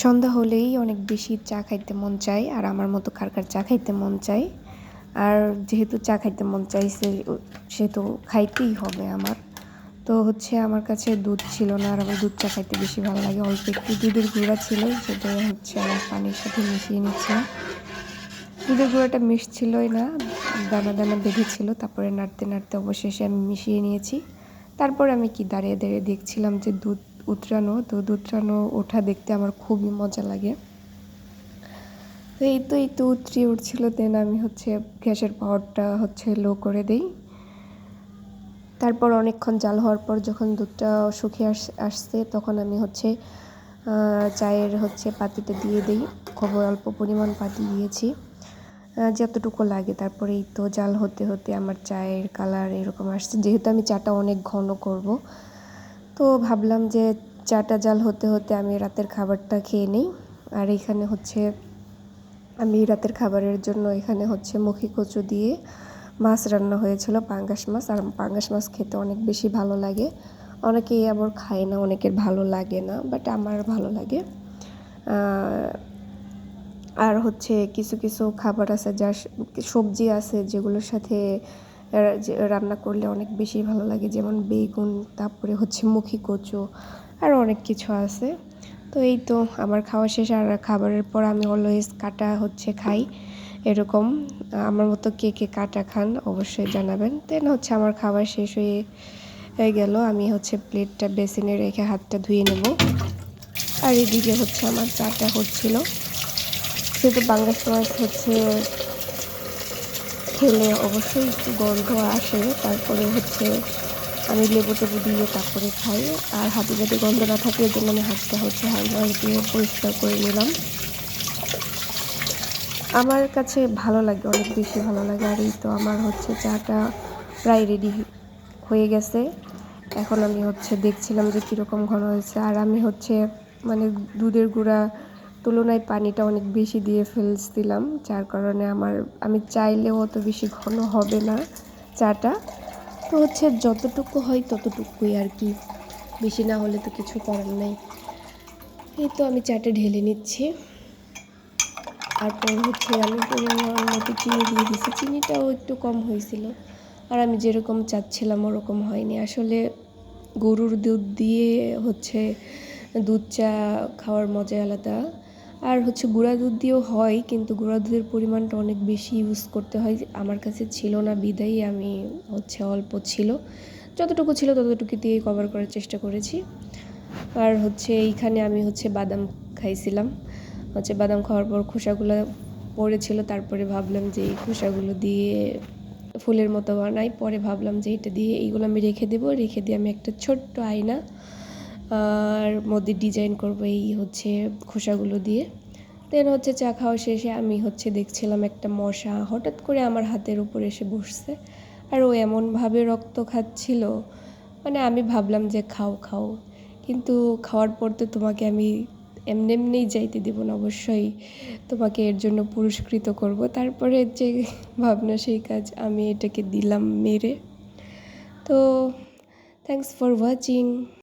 সন্ধ্যা হলেই অনেক বেশি চা খাইতে মন চায়, আর আমার মতো কার কার চা খাইতে মন চায়। আর যেহেতু চা খাইতে মন চাইছে সেহেতু খাইতেই হবে আমার। তো হচ্ছে আমার কাছে দুধ ছিল না, আর আমার দুধ চা খাইতে বেশি ভালো লাগে। অল্প একটু দুধের গুঁড়া ছিল সেটা হচ্ছে আমার পানির সাথে মিশিয়ে নিচ্ছিলাম দুধের গুঁড়াটা মিশছিলই না, দানা দানা বেঁধেছিল তারপরে নাড়তে নাড়তে অবশেষে আমি মিশিয়ে নিয়েছি। তারপর আমি কি দাঁড়িয়ে দাঁড়িয়ে দেখছিলাম যে দুধ উতরানো, তো দুধ উতরানো ওঠা দেখতে আমার খুবই মজা লাগে। তো এই তো এই তো উতরিয়ে উঠছিল দেন আমি হচ্ছে গ্যাসের পাওয়ারটা হচ্ছে লো করে দেই। তারপর অনেকক্ষণ জাল হওয়ার পর যখন দুধটা শুকিয়ে আস, আসছে, তখন আমি হচ্ছে চায়ের হচ্ছে পাতিটা দিয়ে দিই। খুব অল্প পরিমাণ পাতি দিয়েছি যতটুকু লাগে। তারপরে এই তো জাল হতে হতে আমার চায়ের কালার এরকম আসছে। যেহেতু আমি চাটা অনেক ঘন করব তো ভাবলাম যে চাটা জাল হতে হতে আমি রাতের খাবারটা খেয়ে নিই। আর এখানে হচ্ছে, আমি রাতের খাবারের জন্য এখানে হচ্ছে মুখি কচু দিয়ে মাছ রান্না হয়েছিল, পাঙ্গাস মাছ। আর পাঙ্গাস মাছ খেতে অনেক বেশি ভালো লাগে। অনেকেই আবার খায় না, অনেকের ভালো লাগে না বাট আমার ভালো লাগে। আর হচ্ছে কিছু কিছু খাবার আছে, যা সবজি আছে যেগুলোর সাথে রান্না করলে অনেক বেশি ভালো লাগে, যেমন বেগুন, তারপরে হচ্ছে মুখি কচু আর অনেক কিছু আছে। তো এই তো আমার খাওয়া শেষ আর খাবারের পর আমি অলওয়েজ কাটা হচ্ছে খাই, এরকম। আমার মতো কে কে কাটা খান অবশ্যই জানাবেন। দেন হচ্ছে আমার খাবার শেষ হয়ে হয়ে গেল, আমি হচ্ছে প্লেটটা বেসিনে রেখে হাতটা ধুয়ে নেব। আর এদিকে হচ্ছে আমার চাটা হচ্ছিল। যেহেতু বাংলাদেশ মাছ হচ্ছে খেলে অবশ্যই একটু গন্ধ আসে, তারপরে হচ্ছে আমি লেবু টেবু দিয়ে তারপরে খাই। আর হাতে যাতে গন্ধ না থাকে এর জন্য আমি হাতটা হচ্ছে হালকা দিয়ে পরিষ্কার করে নিলাম। আমার কাছে ভালো লাগে, অনেক বেশি ভালো লাগে। আর এই তো আমার হচ্ছে চাটা প্রায় রেডি হয়ে গেছে। এখন আমি হচ্ছে দেখছিলাম যে কীরকম ঘন হয়েছে। আর আমি হচ্ছে মানে দুধের গুঁড়া তুলনায় পানিটা অনেক বেশি দিয়ে ফেলছিলাম যার কারণে আমার, আমি চাইলেও অত বেশি ঘন হবে না চাটা। তো হচ্ছে যতটুকু হয় ততটুকুই আর কি, বেশি না হলে তো কিছু করার নেই। এই তো আমি চাটা ঢেলে নিচ্ছি। তারপর হচ্ছে আমি পরিমাণ মতো চিনি দিয়ে দিছি চিনিটাও একটু কম হয়েছিল। আর আমি যেরকম চাচ্ছিলাম ওরকম হয়নি। আসলে গরুর দুধ দিয়ে হচ্ছে দুধ চা খাওয়ার মজা আলাদা। আর হচ্ছে গুঁড়া দুধ দিয়েও হয়, কিন্তু গুঁড়া দুধের পরিমাণটা অনেক বেশি ইউজ করতে হয়। আমার কাছে ছিল না, বিদায়ী আমি হচ্ছে অল্প ছিল। যতটুকু ছিল ততটুকু দিয়েই কভার করার চেষ্টা করেছি। আর হচ্ছে এইখানে আমি হচ্ছে বাদাম খাইছিলাম। হচ্ছে বাদাম খাওয়ার পর খোসাগুলো পড়েছিল, তারপরে ভাবলাম যে এই খোসাগুলো দিয়ে ফুলের মতো বানাই। পরে ভাবলাম যে এটা দিয়ে এইগুলো আমি রেখে দেবো। রেখে দিয়ে আমি একটা ছোট্ট আয়না আর মধ্যে ডিজাইন করব এই হচ্ছে খোসাগুলো দিয়ে। দেন হচ্ছে চা খাওয়া শেষে আমি হচ্ছে দেখছিলাম একটা মশা হঠাৎ করে আমার হাতের উপর এসে বসছে। আর ও এমনভাবে রক্ত খাচ্ছিল মানে আমি ভাবলাম যে খাও খাও। কিন্তু খাওয়ার পর তো তোমাকে আমি এমনি এমনিই যাইতে দেবো না, অবশ্যই তোমাকে এর জন্য পুরস্কৃত করব। তারপরে যে ভাবনা সেই কাজ আমি এটাকে দিলাম মেরে। তো থ্যাংকস ফর ওয়াচিং